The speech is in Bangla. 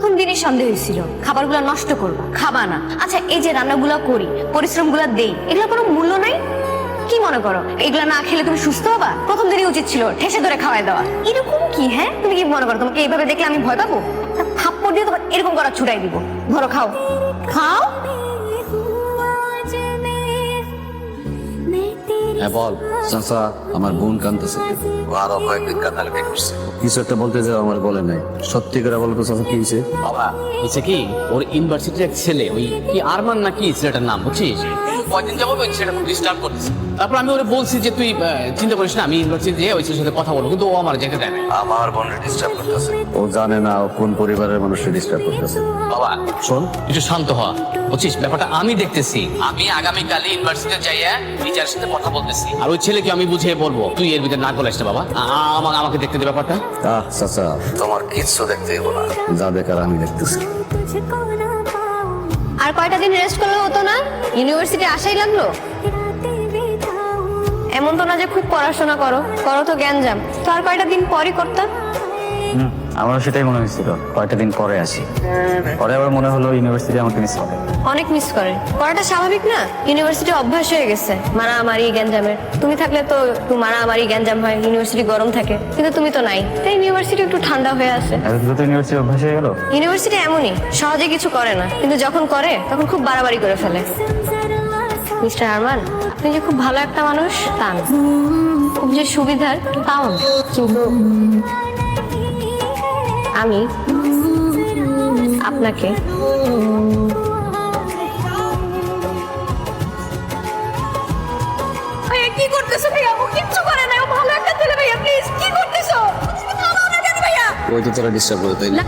প্রথম দিনই সন্দেহ হয়েছিল। খাবারগুলো নষ্ট করবা। খাবা না। আচ্ছা এই যে রান্নাগুলো করি, পরিশ্রমগুলো দেই, এগুলো কোনো মূল্য নাই? কি মনে করো? এগুলো না খেলে তুমি সুস্থ হবা? প্রথম দিনই উচিত ছিল ঠেসে ধরে খাওয়াই দেওয়া। এরকম কি হ্যাঁ? তুমি কি মনে করো, তোমাকে এইভাবে দেখলে আমি ভয় পাবো? থাপ্পড় দিয়ে তোমার এরকম করা ছুটাই দিব। ধরো, খাও। খাও? হ্যাঁ বল। চাচা আমার বোন কান্দতেছে আরও কয়েকদিন কান্দাকাটি করছে। কিছু একটা বলতে যাও আমার বলে নাই। সত্যি করে বলতো চাচা কি হয়েছে? বাবা হয়েছে কি? ওর ইউনিভার্সিটির এক ছেলে ওই কি আরমান নাকি ছেলেটার নাম বুঝছিস? কয়দিন যাব ছেলেটা খুব ডিস্টার্ব করতেছে। তারপর আমি ওরে বলছি যে তুই আহ, চিন্তা করিস না আমি ইউনিভার্সিটি যেয়ে ওই সাথে কথা বলব কিন্তু ও আমার যেতে দেয় না আমার বোনের ডিস্টার্ব করতেছে। ও জানে না ও কোন পরিবারের মানুষকে ডিস্টার্ব করতেছে। বাবা শোন। একটু শান্ত হওয়া বুঝছিস? ব্যাপারটা আমি দেখতেছি। আমি আগামীকাল ইউনিভার্সিটিতে যাইয়া টিচারের সাথে কথা বলতেছি। আর ওই ছেলেকে আমি বুঝিয়ে বলব তুই এর ভিতরে না গলাইস না বাবা। আমাকে আমাকে দেখতে দে ব্যাপারটা। আহ চাচা। তোমার কিচ্ছু দেখতে হব না। যা দেখার আমি দেখতেছি। আর কয়টা দিন রেস্ট করলে হতো না? ইউনিভার্সিটি আসাই লাগল? এমন তো না যে খুব পড়াশোনা করো। করো তো জ্ঞান জাম তো আর কয়টা দিন পরই করতাম? আমারও সেটাই মনে হয়েছিল। কয়েকটা দিন পরে আসি। পরে আবার মনে হলো ইউনিভার্সিটি আমাকে মিস করে। অনেক মিস করে। পড়াটা স্বাভাবিক না? ইউনিভার্সিটি অভ্যাস হয়ে গেছে। মারামারি গ্যাঞ্জামের। তুমি থাকলে তো একটু মারামারি গ্যাঞ্জাম হয় ইউনিভার্সিটি গরম থাকে। কিন্তু তুমি তো নাই। তাই ইউনিভার্সিটি একটু ঠান্ডা হয়ে এত দ্রুত ইউনিভার্সিটি অভ্যাস হয়ে গেল? ইউনিভার্সিটি এমনই। সহজে কিছু করে না। কিন্তু যখন করে তখন খুব বাড়াবাড়ি করে ফেলে। মিস্টার আরমান আপনি যে খুব ভালো একটা মানুষ তা খুব যে সুবিধার তাও কিন্তু আমি আপনাকে ভাইয়া কি করতেছো ভাইয়া? ও কিচ্ছু করে না ও ভালো একটা ছেলে ভাইয়া প্লিজ কি করতেছো? তুমি থামাও না কেন ভাইয়া ওই তো তোরা ডিস্টার্ব করে তাই না